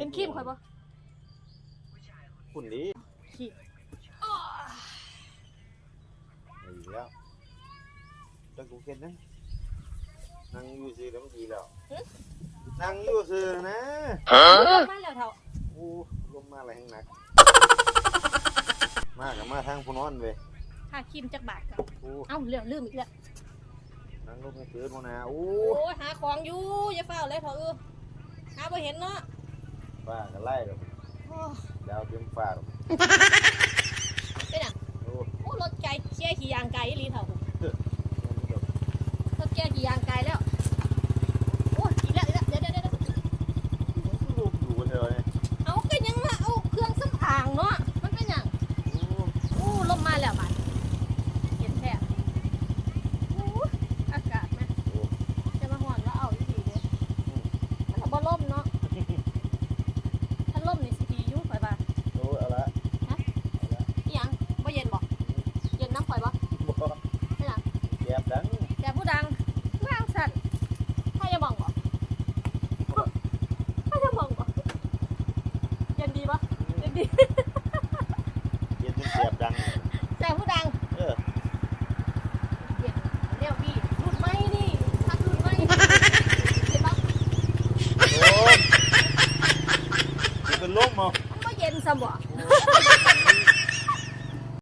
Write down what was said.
เป็นครีมข่อยบ่คุณดีครีมอีกแล้วจังกูเก็นนะนั่งอยู่ซื่อแล้วมันดีแล้วนั่งอยู่ซื่อนะมาแล้วเฒ่าโอ้ลมมาอะไรแห้งหนัก มากับมาทางผู้นอนเว้ยค่าครีมจักบาทครับโอ้เอ้าเรื่องลืมอีกแล้วนั่งลมไม่ตื่นมานาโอ้โอ้ยหาของอยู่อย่าเฝ้าเลยเถอะเออหาบ่เห็นเนาะ ฟ้าก็ไล่ดอกโอ้ดาวเต็มฟ้าดอกเป็นหยังโอ้โอ้รถไกลเชี่ยขี่ยางไกลอีหลีเถอะมันแบบรถแกขี่ยางไกลแล้วโอ้ยอีกแล้วอีกแล้วเดี๋ยวเดี๋ยวเดี๋ยว มันคือลูกอยู่บนเธอเนี่ย เอาก็ยังมาเอาเครื่องสำอางเนาะมันเป็นหยัง โอ้ โอ้ลมมาแล้วบาดเย็นแท้โอ้ยอากาศนะ โอ้ จะมาห่อนแล้วเอาอีหลีเด้มันก็บ่ล่มเนาะถ้าล่มนี่สิดีอยู่ข่อยว่า โอ้เอาละ อีหยังบ่เย็นบ่เย็นน้ำข่อยบ่ บ่ เป็นหยัง แก็บดังแต่ผู้ดังว่างสั่นถ้าจะมองบ่ถ้าจะมองบ่เย็นดีบ่เย็นดีเย็นจนแก็บดัง แต่ผู้ดังเออเย็นเดี๋ยวพี่รุ่นใหม่นี่ทักรุ่นใหม่เห็นบ่โอ้ยสิเป็นลมเอามันบ่เย็นซะบ่